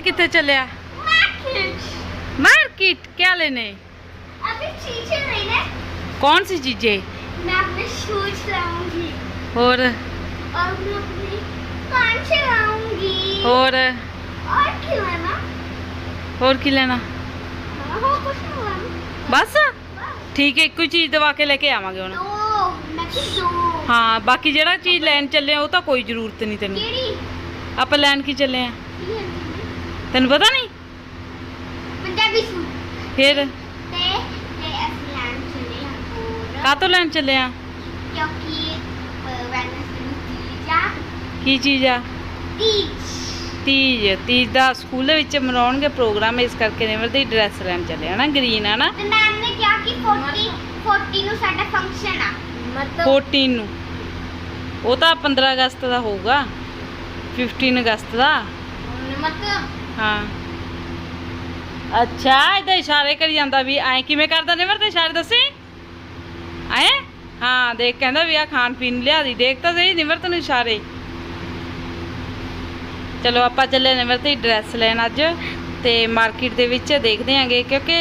बाद कितने चले आ? मार्केट। मार्केट क्या लेने? अभी चीज़ें लेने कौन सी चीज़ें? मैं अपने शूज़ लाऊँगी। और? और मैं अपनी कान से लाऊँगी। और? और खिलाना। और खिलाना? हाँ, बस? ठीक है कोई चीज़ दवा के लेके आवागे हूँ तो हाँ बाकी जरा चीज़ लैन चले वो तो कोई ज़रूरत नहीं तेन। आप लैन की चले हैं। ਤੈਨੂੰ ਪਤਾ ਨਹੀਂ? ਪੰਜਾਬੀ ਸੂ ਫਿਰ? ਤੇ ਤੇ ਅਸੀਂ ਲੈਣ ਚੱਲੇ ਹਾਂ ਹੋਰ। ਕਾਤੋਂ ਲੈਣ ਚੱਲੇ ਆ ਕਿਉਂਕਿ ਵੈਨਸਡੇ ਨੂੰ ਤੀਜ ਆ। ਕੀ ਚੀਜ਼ ਆ? ਤੀਜ। ਤੀਜ। ਦਾ ਸਕੂਲ ਵਿੱਚ ਮਨਾਉਣਗੇ ਪ੍ਰੋਗਰਾਮ ਇਸ ਕਰਕੇ ਨੇਵਰ ਦੀ ਡਰੈਸ ਲੈਣ ਚੱਲੇ ਆ ਨਾ ਗ੍ਰੀਨ ਆ ਨਾ। ਮੈਮ ਨੇ ਕਿਹਾ ਕਿ 40 40 ਨੂੰ ਸਾਡਾ ਫੰਕਸ਼ਨ ਆ। ਮਤਲਬ 14 ਨੂੰ। ਉਹ ਤਾਂ 15 ਅਗਸਤ ਦਾ ਹੋਊਗਾ। 15 ਅਗਸਤ ਦਾ। ਮਤਲਬ ਹਾਂ। ਅੱਛਾ ਇਹਦਾ ਇਸ਼ਾਰੇ ਕਰੀ ਜਾਂਦਾ ਵੀ ਐ ਕਿਵੇਂ ਕਰਦਾ ਨਿਮਰ ਤੇ ਇਸ਼ਾਰੇ ਦੱਸੀ? ਐ? ਹਾਂ, ਦੇਖ ਕਹਿੰਦਾ ਵੀ ਆ ਖਾਣ ਪੀਣ ਲਿਆ ਦੀ, ਦੇਖ ਤਾਂ ਸਹੀ ਨਿਮਰਤ ਨੂੰ ਇਸ਼ਾਰੇ। ਚਲੋ ਆਪਾਂ ਚੱਲੇ ਨਿਮਰਤ ਦੀ ਡਰੈਸ ਲੈਣ ਅੱਜ ਤੇ ਮਾਰਕੀਟ ਦੇ ਵਿੱਚ ਦੇਖਦੇ ਆਂਗੇ ਕਿਉਂਕਿ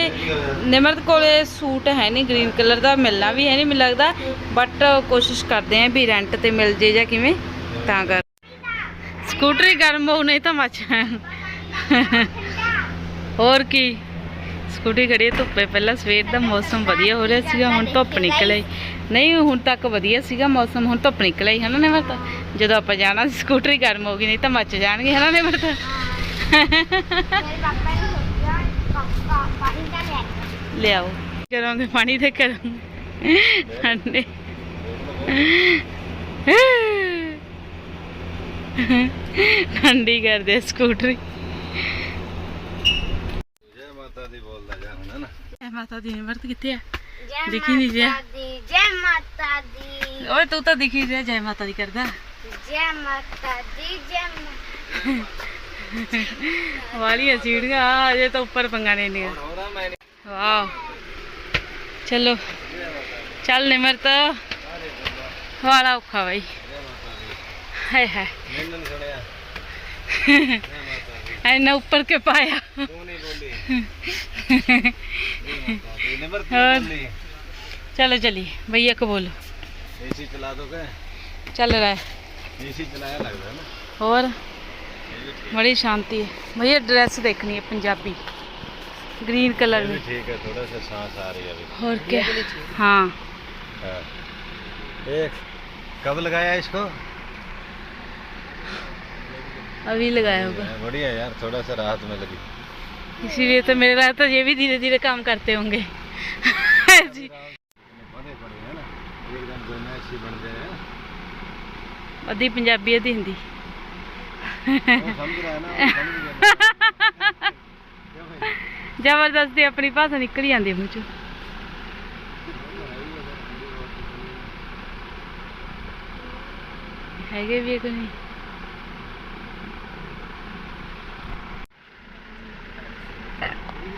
ਨਿਮਰਤ ਕੋਲੇ ਸੂਟ ਹੈ ਨਹੀਂ ਗ੍ਰੀਨ ਕਲਰ ਦਾ ਮਿਲਣਾ ਵੀ ਹੈ ਨਹੀਂ ਮੈਨੂੰ ਲੱਗਦਾ ਬਟ ਕੋਸ਼ਿਸ਼ ਕਰਦੇ ਆਂ ਵੀ ਰੈਂਟ ਤੇ ਮਿਲ ਜੇ ਜਾਂ ਕਿਵੇਂ, ਤਾਂ ਕਰ। ਸਕੂਟਰੀ ਗਰਮ ਹੋਊ ਤਾਂ ਮੱਚ ਹੋਰ ਕੀ? ਸਕੂਟੀ ਖੜੀ ਹੈ, ਧੁੱਪੇ ਪਹਿਲਾਂ ਸਵੇਰ ਦਾ ਮੌਸਮ ਵਧੀਆ ਹੋ ਰਿਹਾ ਸੀਗਾ, ਹੁਣ ਧੁੱਪ ਨਿਕਲ ਆਈ। ਨਹੀਂ, ਹੁਣ ਤੱਕ ਵਧੀਆ ਸੀਗਾ ਮੌਸਮ, ਹੁਣ ਧੁੱਪ ਨਿਕਲ ਆਈ ਹੈ ਨਾ ਨਿਮਰਤਾ? ਜਦੋਂ ਆਪਾਂ ਜਾਣਾ ਸੀ, ਸਕੂਟਰੀ ਗਰਮ ਹੋ ਗਈ, ਨਹੀਂ ਤਾਂ ਮੱਚ ਜਾਣਗੇ ਹੈ ਨੇ ਸੋਚਿਆ ਪਾਣੀ ਲਿਆਓ ਕਰੋਗੇ ਪਾਣੀ ਤੇ ਕਰਾਂਗੇ ਠੰਡੇ। ਠੰਡੀ ਕਰਦੇ ਸਕੂਟਰੀ। ਮਾਤਾ ਦੀ ਬੋਲਦਾ ਜਾ ਹੁਣ ਨਾ? ਮਾਤਾ ਦੀ ਨਿਮਰਤ ਕਿੱਥੇ ਆ? ਜੈ ਦਿਖੀ ਨਹੀਂ ਰਿਹਾ। ਮਾਤਾ ਦੀ ਜੈ ਮਾਤਾ ਦੀ। ਓਏ ਤੂੰ ਤਾਂ ਦਿਖੀ ਰਿਹਾ ਜੈ ਮਾਤਾ ਦੀ ਕਰਦਾ। ਜੈ ਮਾਤਾ ਦੀ ਜੈ ਮਾ- ਵਾਲੀਆਂ ਸੀੜੀਆਂ ਆ, ਅਜੇ ਤਾਂ ਉੱਪਰ ਪੰਗਾ ਨਹੀਂ ਮੈਂ ਵਾਓ। ਚਲੋ ਚੱਲ ਨਿਮਰਤ। ਵਾਲਾ ਔਖਾ ਬਾਈ। ਹਾਏ ਹਾਏ। ਮੈਨੂੰ ਨਹੀਂ ਸੁਣਿਆ। है ना ऊपर के पाया। और चलो चलिए भैया को बोलो। एसी चला दो क्या? चल रहा है। एसी चलाया लग रहा है ना? और? बड़ी शांति है। भैया ड्रेस देखनी है पंजाबी। ग्रीन कलर में। ठीक है थोड़ा सा सांस आ रही है अभी। और क्या? हाँ।, हाँ। एक कब लगाया इसको? अभी लगाया होगा बढ़िया यार थोड़ा सा राहत में लगी इसीलिए तो मेरे रात तो ये भी धीरे धीरे काम करते होंगे जी बड़े पड़े हैं ना एकदम दोनों ऐसे बन गए हैं अद्धी पंजाबी अद्धी हिंदी वो समझ रहा है ना वो समझ गया क्यों भाई? ਜ਼ਬਰਦਸਤੀ ਆਪਣੀ ਭਾਸ਼ਾ ਨਿਕਲ ਹੀ ਜਾਂਦੀ ਮੂੰਹ ਚੋਂ ਹੈਗੇ ਵੀ ਕਿ ਨਹੀਂ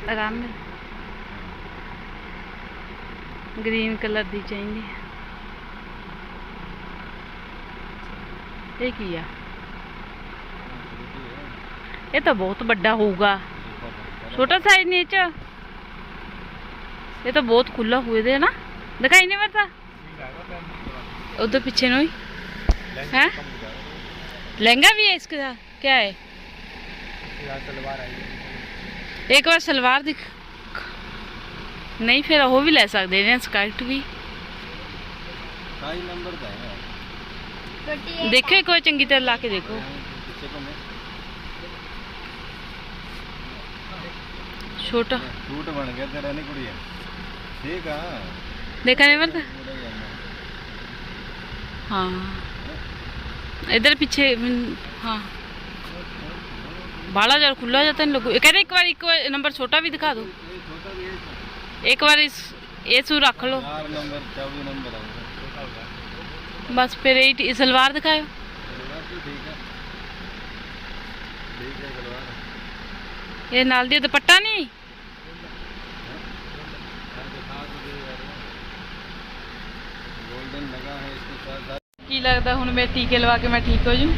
ਆਰਾਮ ਗ੍ਰੀਨ ਕਲਰ ਦੀ ਚਾਹੀਦੀ ਇਹ ਕੀ ਆ? ਇਹ ਤਾਂ ਬਹੁਤ ਵੱਡਾ ਹੋਊਗਾ। ਛੋਟਾ ਸਾਈਜ਼ ਨਹੀਂ ਚ। ਇਹ ਤਾਂ ਬਹੁਤ ਖੁੱਲਾ ਹੋਏ ਦੇ ਨਾ ਦਿਖਾਈ ਨਹੀਂ ਵਰਤਾ? ਉਧਰ ਪਿੱਛੇ ਨੂੰ ਹੀ। ਹੈ? ਲਹਿੰਗਾ ਵੀ ਹੈ ਇਸਕਾ ਕੀ ਹੈ? ਸਲਵਾਰ ਆਈ एक बार सलवार दिख नहीं फिर वो भी ले सकते हैं स्कर्ट भी। देखो एक बार चंगी तरह ला के देखो छोटा हाँ। इधर पीछे ਬਾਲਾ ਜਰ ਖੁੱਲਾ ਜਾਂ ਨਹੀਂ ਲੱਗੂ। ਇਹ ਕਹਿੰਦੇ ਇੱਕ ਵਾਰ ਇੱਕ ਵਾਰ ਨੰਬਰ ਛੋਟਾ ਵੀ ਦਿਖਾ ਦਿਓ। ਇੱਕ ਵਾਰ ਇਸ ਇਹ ਸੂ ਰੱਖ ਲਓ। ਬਸ ਫਿਰ ਇਹ ਸਲਵਾਰ ਦਿਖਾਓ ਇਹ ਨਾਲ ਦੀ ਦੁਪੱਟਾ ਨਹੀਂ? ਕੀ ਲੱਗਦਾ ਹੁਣ ਮੈਂ ਟੀਕੇ ਲਵਾ ਕੇ ਮੈਂ ਠੀਕ ਹੋ ਜੂ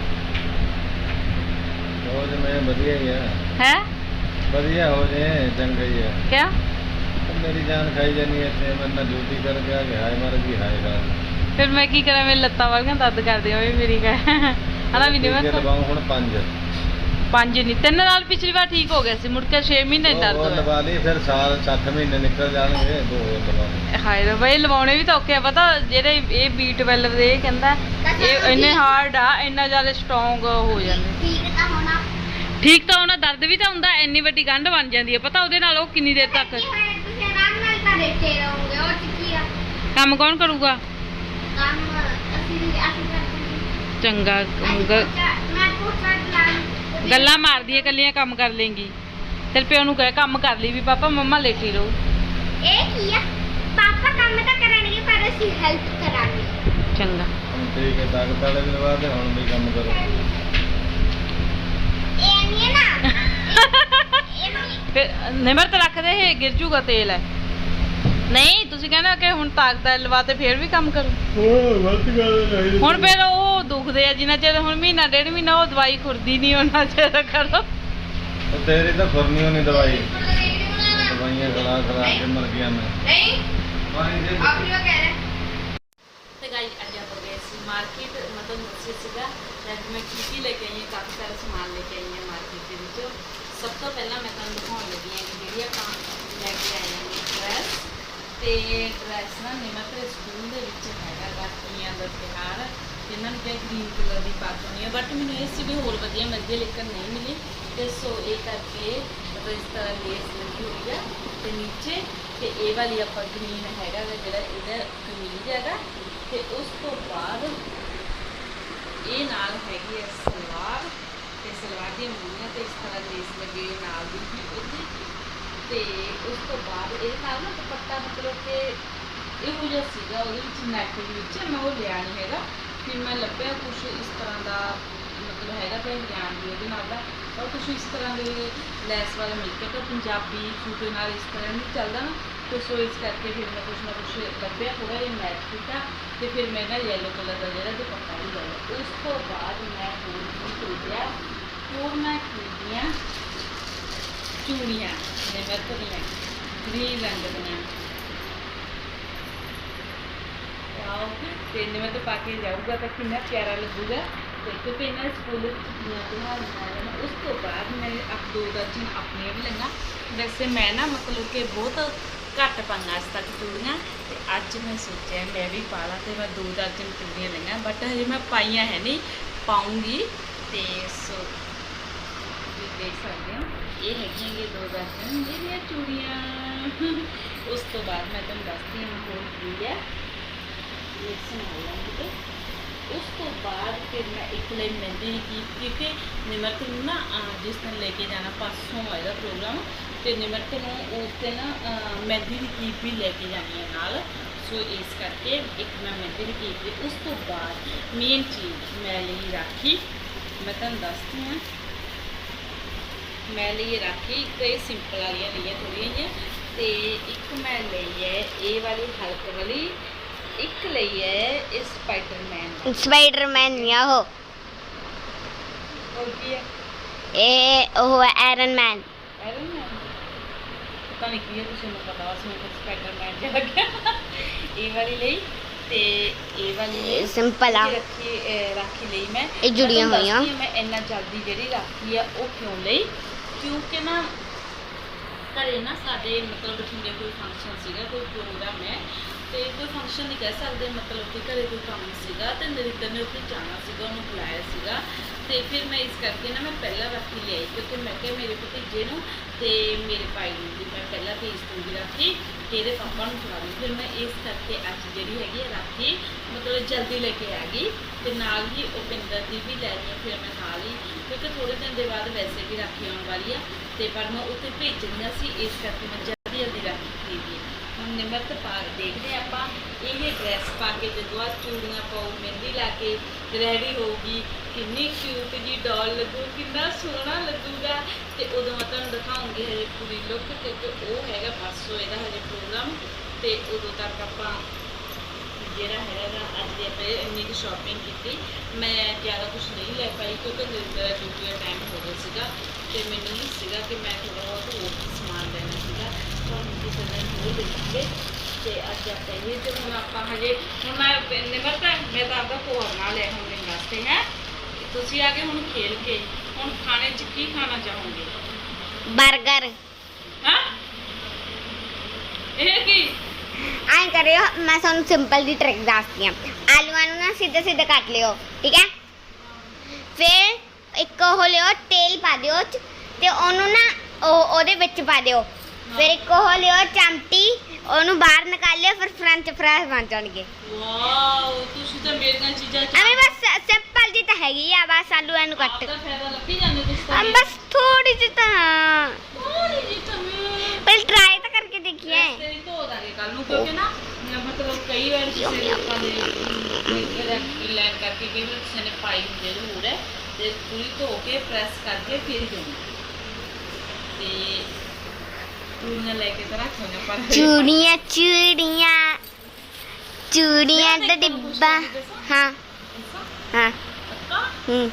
ਹੋ ਜਮੇ ਵਧੀਆ ਹੀ ਆ। ਹੈ? ਵਧੀਆ ਹੋ ਜੇ ਚੰਗਾ ਹੀ ਆ। ਕਿਆ? ਮੇਰੀ ਜਾਨ ਖਾਈ ਜਾਨੀ ਐ ਤੇ ਮੈਂ ਨਾ ਡਿਊਟੀ ਕਰ ਗਿਆ ਕਿ ਹਾਏ ਮਰ ਗਈ ਹਾਏ ਗਾ ਫਿਰ ਮੈਂ ਕੀ ਕਰਾਂ ਮੇਰੀ ਲੱਤਾਂ ਵਾਲੀਆਂ ਦਰਦ ਕਰਦੀਆਂ ਵੀ ਮੇਰੀ ਕਾ ਹਨਾ ਵੀ ਨਹੀਂ ਮੈਂ ਲਵਾਉਂ ਹੁਣ ਪੰਜ। ਪੰਜ ਨਹੀਂ ਤਿੰਨ ਨਾਲ ਪਿਛਲੀ ਵਾਰ ਠੀਕ ਹੋ ਗਿਆ ਸੀ ਮੁੜ ਕੇ 6 ਮਹੀਨੇ ਦਰਦ ਹੋਇਆ। ਲਵਾ ਲਈ ਫਿਰ ਸਾਲ 7 ਮਹੀਨੇ ਨਿਕਲ ਜਾਣਗੇ ਦੋ ਹੋਰ ਲਵਾਉਂ ਹਾਏ ਰੱਬਾ ਇਹ ਲਵਾਉਣੇ ਵੀ ਤਾਂ ਔਖੇ ਆ ਪਤਾ ਜਿਹੜੇ ਇਹ B12 ਦੇ ਇਹ ਕਹਿੰਦਾ ਇਹ ਇੰਨੇ ਹਾਰਡ ਆ ਇੰਨਾ ਜ਼ਿਆਦਾ ਸਟਰੋਂਗ ਹੋ ਜਾਂਦੇ। ਠੀਕ ਤਾਂ ਹੋਣਾ ਠੀਕ ਤਾਂ ਉਹਨਾਂ ਦਰਦ ਵੀ ਤਾਂ ਹੁੰਦਾ ਇੰਨੀ ਵੱਡੀ ਗੰਢ ਬਣ ਜਾਂਦੀ ਹੈ। ਪਤਾ ਉਹਦੇ ਨਾਲ ਉਹ ਕਿੰਨੀ ਦੇਰ ਤੱਕ? ਕੀ ਹੋਇਆ ਤੁਸੀਂ ਆਰਾਮ ਨਾਲ ਤਾਂ ਬੈਠੇ ਰਹੋਗੇ ਉਹ ਚ ਕੀ ਆ? ਕੰਮ ਕੌਣ ਕਰੂਗਾ? ਕੰਮ ਅਸੀਂ ਅਸੀਂ ਕਰਦੇ ਚੰਗਾ ਗ- ਮੈਂ ਗੱਲਾਂ ਮਾਰਦੀ ਹੈ ਕੱਲੀਆਂ ਕੰਮ ਕਰ ਲੇਂਗੀ। ਤੇਰੇ ਪਿਓ ਨੂੰ ਕਹੇ ਕੰਮ ਕਰ ਲਈ ਵੀ ਪਾਪਾ ਮੰਮਾ ਲੇਟੀ ਰਹੋ। ਇਹ ਕੀ ਆ? ਪਾਪਾ ਕੰਮ ਤਾਂ ਕਰਨਗੇ ਪਰ ਅਸੀਂ ਹੈਲਪ ਕਰਾਂਗੇ। ਚੰਗਾ। ਹੁਣ ਠੀਕ ਹੈ ਤਾਕਤ ਵਾਲੇ ਵੀ ਲਵਾ ਦੇ ਹੁਣ ਵੀ ਕੰਮ ਕਰੋ ਇਹ ਨਹੀਂ ਹੈ ਨਾ ਇਹ ਨਹੀਂ ਫਿਰ ਨਿਮਰਤ ਰੱਖਦੇ ਇਹ ਗਿਰ ਜੂਗਾ ਤੇਲ ਹੈ। ਨਹੀਂ ਤੁਸੀਂ ਕਹਿੰਦੇ ਕਿ ਹੁਣ ਤਾਕਤ ਲਵਾ ਤੇ ਫੇਰ ਵੀ ਕੰਮ ਕਰੋ। ਉਹ ਗਲਤ ਗੱਲ ਨਹੀਂ ਹੁਣ ਫਿਰ ਉਹ ਦੁਖਦੇ ਆ ਜਿੰਨਾ ਚਿਰ ਹੁਣ ਮਹੀਨਾ ਡੇਢ ਮਹੀਨਾ ਉਹ ਦਵਾਈ ਖੁਰਦੀ ਨਹੀਂ ਉਹਨਾਂ ਚਿਰ ਕਰੋ। ਤੇਰੀ ਤਾਂ ਫੁਰਨੀ ਹੋਣੀ ਦਵਾਈ। ਦਵਾਈਆਂ ਖਲਾ ਖਲਾ ਕੇ ਮਰ ਗਿਆ ਮੈਂ। ਨਹੀਂ ਪਾਣੀ ਦੇ ਆਪ ਲੋਗ ਕਹਿ ਰਹੇ। ਤੇ ਗਾਈ ਅੱਜ ਆਪਾਂ ਗਏ ਸੀ ਮਾਰਕੀਟ ਮਤਲਬ ਦੱਸਿਆ ਸੀਗਾ। ਅੱਜ ਮੈਂ ਕੀ ਕੀ ਲੈ ਕੇ ਆਈ ਹਾਂ ਕਾਫੀ ਸਾਰਾ ਸਮਾਨ ਲੈ ਕੇ ਆਈ ਹਾਂ ਮਾਰਕੀਟ ਦੇ ਵਿੱਚੋਂ। ਸਭ ਤੋਂ ਪਹਿਲਾਂ ਮੈਂ ਤੁਹਾਨੂੰ ਦਿਖਾਉਣ ਲੱਗੀ ਹਾਂ ਕਿ ਜਿਹੜੀ ਆਪਾਂ ਲੈ ਕੇ ਆਏ ਹਾਂ ਡਰੈਸ ਤੇ ਡਰੈਸ ਨਾ ਨਿਮਤ ਦੇ ਸਕੂਲ ਦੇ ਵਿੱਚ ਹੈਗਾ ਗਾਤੀਆਂ ਦਾ ਤਿਉਹਾਰ ਇਹਨਾਂ ਨੂੰ ਕਿਹਾ ਗ੍ਰੀਨ ਕਲਰ ਦੀ ਪੱਗ ਹੋਣੀ ਆ ਬਟ ਮੈਨੂੰ ਇਸ ਵੀ ਹੋਰ ਵਧੀਆ ਮਿਲਦੀ ਹੈ ਲੇਕਿਨ ਨਹੀਂ ਮਿਲੀ। ਤੇ ਸੋ ਇਹ ਕਰਕੇ ਮਤਲਬ ਇਸ ਤਰ੍ਹਾਂ ਲੇਸ ਲੱਗੀ ਹੋਈ ਆ, ਤੇ ਨੀਚੇ, ਤੇ ਇਹ ਵਾਲੀ ਆਪਾਂ ਗ੍ਰੀਨ ਹੈਗਾ ਗਾ ਜਿਹੜਾ ਇਹਦਾ ਕਮੀਜ਼ ਹੈਗਾ। ਤੇ ਉਸ ਤੋਂ ਬਾਅਦ ਇਹ ਨਾਲ ਹੈਗੀ ਹੈ ਸਲਵਾਰ। ਤੇ ਸਲਵਾਰ ਦੀਆਂ ਮੂੰਹਾਂ ਤੇ ਇਸ ਤਰ੍ਹਾਂ ਲੇਸ ਲੱਗੇ ਨਾਲ ਦੀ ਉਹਦੀ ਤੇ। ਉਸ ਤੋਂ ਬਾਅਦ ਇਹ ਨਾਲ ਨਾ ਦੁਪੱਟਾ ਮਤਲਬ ਕਿ ਇਹੋ ਜਿਹਾ ਸੀਗਾ ਉਹਦੇ ਵਿੱਚ ਨੈਕ ਵਿੱਚ, ਮੈਂ ਉਹ ਲਿਆ ਨਹੀਂ ਹੈਗਾ। ਫਿਰ ਮੈਂ ਲੱਭਿਆ ਕੁਝ ਇਸ ਤਰ੍ਹਾਂ ਦਾ ਮਤਲਬ ਹੈਗਾ ਤੇ ਲਿਆਣ ਦੀ ਉਹਦੇ ਨਾਲ ਦਾ। ਔਰ ਕੁਝ ਇਸ ਤਰ੍ਹਾਂ ਦੇ ਲੈਸ ਵਾਲਾ ਮਿਲ ਕੇ, ਤਾਂ ਪੰਜਾਬੀ ਸੂਟ ਨਾਲ ਇਸ ਤਰ੍ਹਾਂ ਨਹੀਂ ਚੱਲਦਾ ਨਾ। ਤੇ ਸੋ ਇਸ ਕਰਕੇ ਫਿਰ ਮੈਂ ਕੁਛ ਨਾ ਕੁਛ ਲੱਭਿਆ ਥੋੜ੍ਹਾ ਜਿਹਾ ਮੈਚ ਕੀਤਾ ਤੇ ਫਿਰ ਮੈਂ ਨਾ ਯੈਲੋ ਕਲਰ ਦਾ ਜਿਹੜਾ ਦੁਪੱਟਾ ਵੀ ਲਿਆ। ਉਸ ਤੋਂ ਬਾਅਦ ਮੈਂ ਹੋਰ ਕੀ ਖਰੀਦਿਆ? ਹੋਰ ਮੈਂ ਖਰੀਦੀਆਂ ਚੂੜੀਆਂ ਨੇ ਵਰਤਦੀਆਂ ਗ੍ਰੀਨ ਰੰਗ ਦੀਆਂ। ਵਾਓ ਤੇ ਮੈਂ ਤੋਂ ਪਾ ਕੇ ਜਾਊਗਾ ਤਾਂ ਕਿੰਨਾ ਪਿਆਰਾ ਲੱਗੂਗਾ। ਤੇ ਕਿਉਂਕਿ ਇਹਨਾਂ ਸਕੂਲ ਵਿੱਚ ਛੁੱਟੀਆਂ ਤਿਉਹਾਰ ਮਨਾਏ ਉਸ ਤੋਂ ਬਾਅਦ ਮੈਂ ਆਪ ਦੋ ਦਰਜਨ ਆਪਣੀਆਂ ਵੀ ਲਈਆਂ। ਵੈਸੇ ਮੈਂ ਨਾ ਮਤਲਬ ਕਿ ਬਹੁਤ ਘੱਟ ਪਾਈਆਂ ਅੱਜ ਤੱਕ ਚੂੜੀਆਂ ਤੇ ਅੱਜ ਮੈਂ ਸੋਚਿਆ ਮੈਂ ਵੀ ਪਾ ਲਾਂ ਤੇ ਮੈਂ ਦੋ ਦਰਜਨ ਚੂੜੀਆਂ ਲਈਆਂ ਬਟ ਹਜੇ ਮੈਂ ਪਾਈਆਂ ਹੈ ਨਹੀਂ, ਪਾਉਂਗੀ ਤੇ ਸੋ ਤੁਸੀਂ ਦੇਖ ਸਕਦੇ ਹੋ, ਇਹ ਹੈਗੀਆਂ ਇਹ ਦੋ ਦਰਜਨ ਜਿਹੜੀਆਂ ਚੂੜੀਆਂ। ਉਸ ਤੋਂ ਬਾਅਦ ਮੈਂ ਤੁਹਾਨੂੰ ਦੱਸਦੀ ਹਾਂ ਹੋਰ ਕੀ ਹੈ। ਇਹ ਸੁਣਾਉਂਗੀ ਤੇ ਉਸ ਤੋਂ ਬਾਅਦ ਫਿਰ ਮੈਂ ਇੱਕ ਲਈ ਮਹਿੰਦੀ ਦੀ ਕੀਪ ਕਿਉਂਕਿ ਨਿਮਰਤ ਨੂੰ ਨਾ ਜਿਸ ਦਿਨ ਲੈ ਕੇ ਜਾਣਾ ਪਾਸੋਂ ਆ ਇਹਦਾ ਪ੍ਰੋਗਰਾਮ, ਤੇ ਨਿਮਰਤ ਨੂੰ ਉਸ ਦਿਨ ਮਹਿੰਦੀ ਦੀ ਕੀਪ ਵੀ ਲੈ ਕੇ ਜਾਣੀ ਹੈ ਨਾਲ। ਸੋ ਇਸ ਕਰਕੇ ਇੱਕ ਮੈਂ ਮਹਿੰਦੀ ਦੀ ਕੀਪ ਲਈ ਉਸ ਤੋਂ ਬਾਅਦ ਮੇਨ ਚੀਜ਼ ਮੈਂ ਲਈ ਰਾਖੀ। ਮੈਂ ਤੁਹਾਨੂੰ ਦੱਸਦੀ ਹਾਂ। ਮੈਂ ਲਈ ਰਾਖੀ, ਇੱਕ ਇਹ ਸਿੰਪਲ ਵਾਲੀਆਂ ਲਈਆਂ ਥੋੜ੍ਹੀਆਂ ਜਿਹੀਆਂ, ਤੇ ਇੱਕ ਮੈਂ ਲਈ ਹੈ ਇਹ ਵਾਲੀ ਹਲਕ ਵਾਲੀ। ਇੱਕ ਲਈ ਹੈ ਇਹ ਸਪਾਈਡਰਮੈਨ। ਸਪਾਈਡਰਮੈਨ ਨਹੀਂ ਆ ਉਹ। ਹੋਰ ਕੀ ਹੈ? ਇਹ ਉਹ ਹੈ ਆਇਰਨ ਮੈਨ ਆਇਰਨ ਮੈਨ ਪਤਾ ਨਹੀਂ ਕੀ ਹੈ ਤੁਸੀਂ ਨੂੰ ਪਤਾ ਵਾ ਸਪਾਈਡਰਮੈਨ ਜਿਹਾ ਲੱਗਿਆ। ਇਹ ਵਾਲੀ ਲਈ ਤੇ ਇਹ ਵਾਲੀ ਲਈ ਸਿੰਪਲ ਆ। ਰੱਖੀ ਲਈ ਮੈਂ। ਇਹ ਜੁੜੀਆਂ ਹੋਈਆਂ। ਮੈਂ ਇੰਨਾ ਜਲਦੀ ਜਿਹੜੀ ਰਾਖੀ ਆ ਉਹ ਕਿਉਂ ਲਈ। ਕਿਉਂਕਿ ਨਾ ਘਰੇ ਨਾ ਸਾਡੇ ਮਤਲਬ ਬਠਿੰਡੇ ਕੋਈ ਫੰਕਸ਼ਨ ਸੀਗਾ ਕੋਈ ਪ੍ਰੋਗਰਾਮ ਹੈ ਤੇ ਕੋਈ ਫੰਕਸ਼ਨ ਨਹੀਂ ਕਹਿ ਸਕਦੇ, ਮਤਲਬ ਕਿ ਘਰੇ ਕੋਈ ਕੰਮ ਸੀਗਾ ਤੇ ਨਰਿੰਦਰ ਨੇ ਉੱਥੇ ਜਾਣਾ ਸੀਗਾ, ਉਹਨੂੰ ਬੁਲਾਇਆ ਸੀਗਾ। ਤੇ ਫਿਰ ਮੈਂ ਇਸ ਕਰਕੇ ਨਾ ਮੈਂ ਪਹਿਲਾਂ ਰਾਖੀ ਲਿਆਈ, ਕਿਉਂਕਿ ਮੈਂ ਕਿਹਾ ਮੇਰੇ ਭਤੀਜੇ ਨੂੰ ਤੇ ਮੇਰੇ ਭਾਈ ਨੂੰ ਵੀ ਮੈਂ ਪਹਿਲਾਂ ਭੇਜ ਦੂੰਗੀ ਰਾਖੀ ਤੇ ਇਹਦੇ ਪਾਪਾ ਨੂੰ ਖਵਾ ਦੂੰਗੀ। ਫਿਰ ਮੈਂ ਇਸ ਕਰਕੇ ਅੱਜ ਜਿਹੜੀ ਹੈਗੀ ਹੈ ਰਾਖੀ, ਮਤਲਬ ਜਲਦੀ ਲੈ ਕੇ ਆ ਗਈ ਤੇ ਨਾਲ ਹੀ ਉਹ ਪਿੰਦਰ ਦੀ ਵੀ ਲੈ ਲਈ ਫਿਰ ਮੈਂ ਨਾਲ ਹੀ, ਕਿਉਂਕਿ ਥੋੜੇ ਦਿਨ ਦੇ ਬਾਅਦ ਵੈਸੇ ਵੀ ਰਾਖੀ ਆਉਣ ਵਾਲੀ ਆ, ਤੇ ਪਰ ਮੈਂ ਉੱਥੇ ਭੇਜਣੀਆਂ ਸੀ, ਇਸ ਕਰਕੇ ਮੈਂ ਜਲਦੀ ਜਲਦੀ ਰਾਖੀ ਖਰੀਦੀ ਹੈ। ਹੁਣ ਨਿਮਰਤ ਪਾ ਦੇਖਦੇ ਹਾਂ ਆਪਾਂ। ਇਹ ਡਰੈਸ ਪਾ ਕੇ ਜਦੋਂ ਆ ਚੂੜੀਆਂ ਪਾਉ ਮਹਿੰਦੀ ਲਾ ਕੇ ਰੈਡੀ ਹੋਊਗੀ। ਕਿੰਨੀ ਕਿਊਟ ਜੀ ਡਾਲ ਲੱਗੂ ਕਿੰਨਾ ਸੋਹਣਾ ਲੱਗੂਗਾ। ਤੇ ਉਦੋਂ ਮੈਂ ਤੁਹਾਨੂੰ ਦਿਖਾਉਂਗੀ ਹਜੇ ਪੂਰੀ ਲੁੱਕ ਕਿਉਂਕਿ ਉਹ ਹੈਗਾ ਪਰਸੋਂ ਇਹਦਾ ਹਜੇ ਪ੍ਰੋਗਰਾਮ ਤੇ ਉਦੋਂ ਤੱਕ ਆਪਾਂ ਜਿਹੜਾ ਹੈਗਾ ਗਾ, ਅੱਜ ਦੀ ਆਪਾਂ ਇੰਨੀ ਕੁ ਸ਼ਾਪਿੰਗ ਕੀਤੀ। ਮੈਂ ਜ਼ਿਆਦਾ ਕੁਝ ਨਹੀਂ ਲੈ ਪਾਈ ਕਿਉਂਕਿ ਡਿਊਟੀ ਦਾ ਟਾਈਮ ਹੋ ਗਿਆ ਸੀਗਾ। ਤੇ ਮੈਨੂੰ ਵੀ ਸੀਗਾ ਕਿ ਮੈਂ ਥੋੜਾ ਬਹੁਤ ਹੋਰ ਸਮਾਨ ਲੈਣਾ ਸੀਗਾ। ਤੁਹਾਨੂੰ ਕਿਸੇ ਦਿਨ ਹੋਰ ਦੇਖਾਂਗੇ ਤੇ ਅੱਜ ਆਪਾਂ ਇਹ ਤੇ ਹੁਣ ਆਪਾਂ ਹਜੇ ਹੁਣ ਮੈਂ ਨਿਮਰਤਾ ਮੈਂ ਤਾਂ ਆਪਦਾ ਕੋਹਰ ਨਾਲ ਲਿਆ ਹੁਣ ਦਿਨ ਵਾਸਤੇ ਹੈ ਤੁਸੀਂ ਆ ਕੇ ਹੁਣ ਖੇਲ ਕੇ ਹੁਣ ਖਾਣੇ 'ਚ ਕੀ ਖਾਣਾ ਚਾਹੋਗੇ 버ਗਰ ਹਾਂ ਇਹ ਕੀ ਐਂ ਕਰਿਓ ਮੈਂ ਤੁਹਾਨੂੰ ਸਿੰਪਲ ਦੀ ਟ੍ਰਿਕ ਦੱਸਦੀ ਹਾਂ ਆਲੂਆਂ ਨੂੰ ਨਾ ਸਿੱਧੇ ਸਿੱਧੇ ਕੱਟ ਲਿਓ ਠੀਕ ਹੈ ਫਿਰ ਇੱਕ ਉਹ ਲਿਓ ਤੇਲ ਪਾ ਦਿਓ ਤੇ ਉਹਨੂੰ ਨਾ ਉਹਦੇ ਵਿੱਚ ਪਾ ਦਿਓ ਫਿਰ ਇੱਕ ਉਹ ਲਿਓ ਚਮਟੀ ਉਹਨੂੰ ਬਾਹਰ ਨਿਕਾਲਿਓ ਫਿਰ ਫਰੰਚ ਫਰਾਈਜ਼ ਬਣ ਜਾਣਗੇ। ਵਾਓ ਤੁਸੀਂ ਤਾਂ ਮੇਰੀਆਂ ਚੀਜ਼ਾਂ ਚ ਐਵੇਂ ਬਸ ਸਿੰਪਲ ਜੀ ਤਾਂ ਹੈਗੀ ਆ ਬਸ ਆਲੂ ਇਹਨੂੰ ਕੱਟ। ਆਪਦਾ ਫਾਇਦਾ ਲੱਭੀ ਜਾਂਦੇ ਤੁਸੀਂ ਤਾਂ ਆ ਬਸ ਥੋੜੀ ਜਿਹੀ ਤਾਂ ਹਾਂ। ਥੋੜੀ ਜਿਹੀ ਤਾਂ ਪਹਿਲੇ ਟਰਾਈ ਤਾਂ ਕਰਕੇ ਦੇਖੀਏ। ਦੀ ਧੋ ਦਾਂਗੇ ਕੱਲ ਨੂੰ ਕਿਉਂਕਿ ਨਾ ਮੈਂ ਮਤਲਬ ਕਈ ਵਾਰ ਕਿਸੇ ਲੋਕਾਂ ਦੇ ਲੈਣ ਕਰਕੇ ਕਈ ਵਾਰ ਕਿਸੇ ਨੇ ਪਾਈ ਹੁੰਦੀ ਹੈ ਜ਼ਰੂਰ ਹੈ ਤੇ ਪੂਰੀ ਧੋ ਕੇ ਪ੍ਰੈਸ ਕਰਕੇ ਫਿਰ ਜਾਣੀ ਤੇ ਚੂੜੀਆਂ ਲੈ ਕੇ ਤਾਂ ਰੱਖ ਹੋਣਾ ਪਰ ਚੂੜੀਆਂ ਚੂੜੀਆਂ। ਚੂੜੀਆਂ ਦਾ ਡਿੱਬਾ। ਹਾਂ। ਹਾਂ। ਹੂੰ।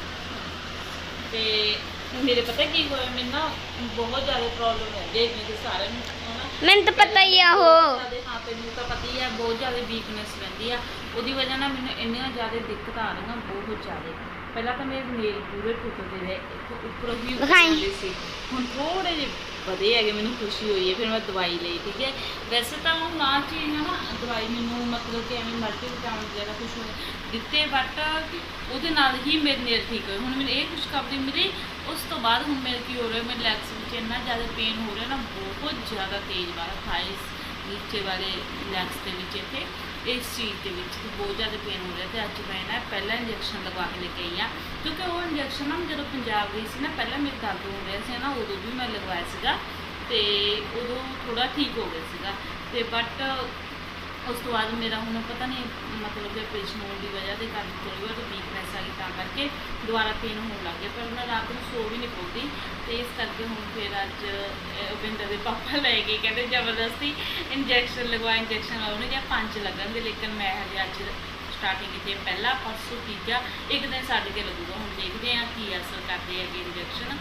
ਤੇ ਮੇਰੇ ਪਤਾ ਕੀ ਹੋਇਆ? ਮੈਨੂੰ ਨਾ ਬਹੁਤ ਜ਼ਿਆਦਾ ਪ੍ਰੋਬਲਮ ਹੈ ਜੇ ਮੇਰੇ ਸਾਰਿਆਂ ਨੂੰ ਹਨਾ? ਮੈਨੂੰ ਤਾਂ ਪਤਾ ਹੀ ਆ ਉਹ। ਹਾਂ ਤੈਨੂੰ ਤਾਂ ਪਤਾ ਹੀ ਆ ਬਹੁਤ ਜ਼ਿਆਦਾ ਵੀਕਨੈਸ ਰਹਿੰਦੀ ਆ। ਉਹਦੀ ਵਜ੍ਹਾ ਨਾਲ ਮੈਨੂੰ ਇੰਨੀਆਂ ਜ਼ਿਆਦਾ ਦਿੱਕਤਾਂ ਆ ਰਹੀਆਂ ਬਹੁਤ ਜ਼ਿਆਦਾ। ਪਹਿਲਾਂ ਤਾਂ ਮੇਰੇ ਨੇਲ ਪੂਰੇ ਟੁੱਟਦੇ ਰਹੇ ਇੱਥੋਂ ਉੱਪਰੋਂ ਵੀ ਉੱਤਰ ਦਿਖਾਈ। ਜਾਂਦੇ ਸੀ। ਹੁਣ ਥੋੜੇ ਜਿਹੇ ਵਧੇ ਹੈਗੇ ਮੈਨੂੰ ਖੁਸ਼ੀ ਹੋਈ ਹੈ, ਫਿਰ ਮੈਂ ਦਵਾਈ ਲਈ, ਠੀਕ ਹੈ। ਵੈਸੇ ਤਾਂ ਉਹ ਨਾ ਚੀਜ਼ ਹੈ ਨਾ, ਦਵਾਈ ਮੈਨੂੰ ਮਤਲਬ ਕਿ ਐਵੇਂ ਮਲਟੀ ਵਿਟਾਮਿਨ ਵਗੈਰਾ ਕੁਝ ਦਿੱਤੇ ਬਟ ਉਹਦੇ ਨਾਲ ਹੀ ਮੇਰੇ ਨੇਲ ਠੀਕ ਹੋਏ। ਹੁਣ ਮੈਨੂੰ ਇਹ ਖੁਸ਼ਖਬਰੀ ਮਿਲੀ। ਉਸ ਤੋਂ ਬਾਅਦ ਹੁਣ ਮੇਰੇ ਕੀ ਹੋ ਰਿਹਾ, ਮੇਰੇ ਲੈਗਸ ਵਿੱਚ ਇੰਨਾ ਜ਼ਿਆਦਾ ਪੇਨ ਹੋ ਰਿਹਾ ਨਾ, ਬਹੁਤ ਜ਼ਿਆਦਾ ਤੇਜ਼ ਵਾਲਾ ਥਾਈਸ ਨੀਚੇ ਵਾਲੇ ਲੈਗਸ ਦੇ ਵਿੱਚ ਇੱਥੇ, ਇਸ ਚੀਜ਼ ਦੇ ਵਿੱਚ ਬਹੁਤ ਜ਼ਿਆਦਾ ਪੇਨ ਹੋ ਰਿਹਾ। ਤੇ ਅੱਜ ਮੈਂ ਨਾ ਪਹਿਲਾ ਇੰਜੈਕਸ਼ਨ ਲਗਵਾ ਕੇ ਲੈ ਕੇ ਆਈ ਆ ਕਿਉਂਕਿ ਇੰਜੈਕਸ਼ਨ ਨਾ ਜਦੋਂ ਪੰਜਾਬ ਗਈ ਸੀ ਨਾ ਪਹਿਲਾਂ ਮੇਰੇ ਦਰਦ ਹੋ ਰਿਹਾ ਸੀ ਨਾ ਉਦੋਂ ਵੀ ਮੈਂ ਲਗਵਾਇਆ ਸੀਗਾ ਤੇ ਉਦੋਂ ਥੋੜਾ ਠੀਕ ਹੋ ਗਿਆ ਸੀਗਾ। ਤੇ ਬਟ ਉਸ ਤੋਂ ਬਾਅਦ ਮੇਰਾ ਹੁਣ ਪਤਾ ਨਹੀਂ ਮਤਲਬ ਕਿ ਆਪਰੇਸ਼ਨ ਹੋਣ ਦੀ ਵਜ੍ਹਾ ਦੇ ਕਾਰਨ ਥੋੜੀ ਬਹੁਤ ਵੀਕਨੈਸ ਆ ਗਈ ਤਾਂ ਕਰਕੇ ਦੁਬਾਰਾ ਪੇਨ ਹੋਣ ਲੱਗ ਗਿਆ ਪਰ ਮੈਂ ਰਾਤ ਨੂੰ ਸੋ ਵੀ ਨਹੀਂ ਪਾਉਂਦੀ। ਤੇ ਇਸ ਕਰਕੇ ਹੁਣ ਫਿਰ ਅੱਜ ਅਹ, ਦੇ ਪਾਪਾ ਲੈ ਕੇ ਕਹਿੰਦੇ ਜ਼ਬਰਦਸਤੀ ਇੰਜੈਕਸ਼ਨ ਲਗਵਾ ਇੰਜੈਕਸ਼ਨ ਲਾਉਣੇ ਜਾਂ ਪੰਜ ਲੱਗਣਗੇ ਲੇਕਿਨ ਮੈਂ ਹਜੇ ਅੱਜ ਸਟਾਰਟਿੰਗ ਕੀਤੀ। ਹੈ ਪਹਿਲਾ ਪਰਸੋਂ ਤੀਜਾ ਇੱਕ ਦਿਨ ਛੱਡ ਕੇ ਲੱਗੂਗਾ। ਹੁਣ ਦੇਖਦੇ ਹਾਂ ਕੀ ਅਸਰ ਕਰਦੇ ਹੈਗੇ ਇੰਜੈਕਸ਼ਨ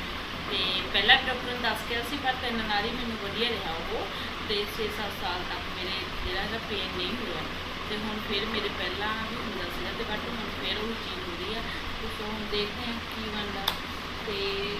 ਤੇ ਪਹਿਲਾਂ ਡਾਕਟਰ ਨੇ ਦੱਸ ਕਿਹਾ ਸੀ, ਪਰ ਤਿੰਨ ਨਾਲ ਹੀ ਮੈਨੂੰ ਵਧੀਆ ਰਿਹਾ ਉਹ। ਤੇ 6-7 ਸਾਲ ਤੱਕ ਮੇਰੇ ਜਿਹੜਾ ਹੈਗਾ ਪੇਨ ਨਹੀਂ ਹੋਇਆ। ਤੇ ਹੁਣ ਫਿਰ ਮੇਰੇ ਪਹਿਲਾਂ ਵੀ ਹੁੰਦਾ ਸੀਗਾ, ਤੇ ਬਟ ਹੁਣ ਫਿਰ ਉਹ ਚੀਜ਼ ਹੋ ਰਹੀ ਆ। ਤੇ ਹੁਣ ਦੇਖਦੇ ਹਾਂ ਕੀ ਬਣਦਾ। ਤੇ